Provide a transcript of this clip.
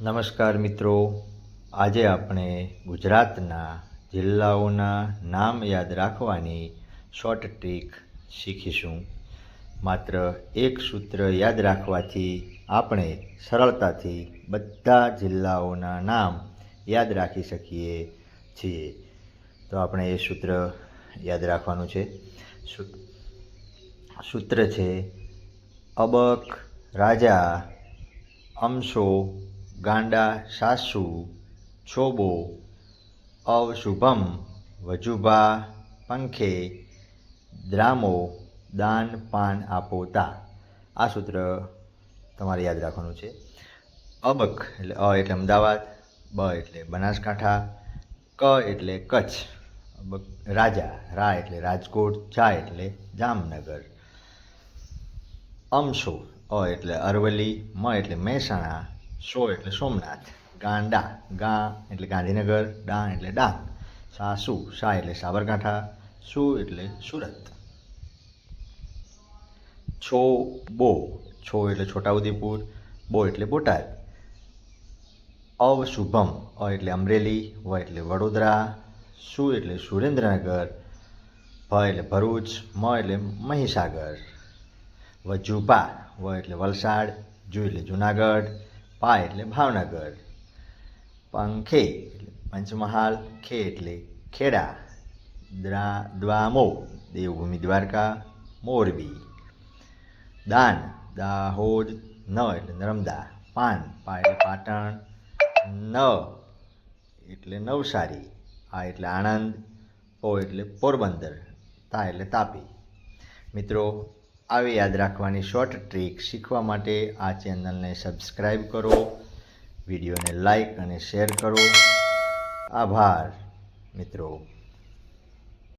નમસ્કાર મિત્રો. આજે આપણે ગુજરાતના જિલ્લાઓના નામ યાદ રાખવાની શોર્ટ ટ્રીક શીખીશું. માત્ર એક સૂત્ર યાદ રાખવાથી આપણે સરળતાથી બધા જિલ્લાઓના નામ યાદ રાખી શકીએ છીએ. તો આપણે એ સૂત્ર યાદ રાખવાનું છે. સૂત્ર છે, અબક રાજા અમસો ગાંડા સાસુ, છોબો, અવશુભમ, વજુભા, પંખે, દ્રામો, દાન, પાન આપોતા આ સૂત્ર તમારે યાદ રાખવાનું છે. અબક એટલે અ એટલે અમદાવાદ, બ એટલે બનાસકાંઠા, ક એટલે કચ્છ રાજા, રા એટલે રાજકોટ, જા એટલે જામનગર. અમસો, અ એટલે અરવલ્લી, મ એટલે મહેસાણા સો એટલે સોમનાથ. ગાંડા ગા એટલે ગાંધીનગર, ડા એટલે ડાંગ. સાસુ સા. એટલે સાબરકાંઠા. સુ એટલે સુરત. છો, બો. છો એટલે છોટાઉદેપુર. બો એટલે બોટાદ. અવશુભમ અ એટલે અમરેલી. વ એટલે વડોદરા. સુ એટલે સુરેન્દ્રનગર. ભ એટલે ભરૂચ. મ એટલે મહીસાગર. વજુપા વ એટલે વલસાડ. જુ એટલે જુનાગઢ. પા એટલે ભાવનગર પંખે એટલે પંચમહાલ, ખે એટલે ખેડા, દ્રા, દ્વામો, દેવભૂમિ, દ્વારકા, મોરબી, દાન, દાહોદ, ન એટલે નર્મદા, પાન, પા એટલે પાટણ, ન એટલે નવસારી, આ એટલે આણંદ, પો એટલે પોરબંદર, તા એટલે તાપી. મિત્રો આવી યાદ રાખવાની શોર્ટ ટ્રીક શીખવા માટે આ ચેનલને સબસ્ક્રાઈબ કરો વિડીયોને લાઈક અને શેર કરો. આભાર, મિત્રો.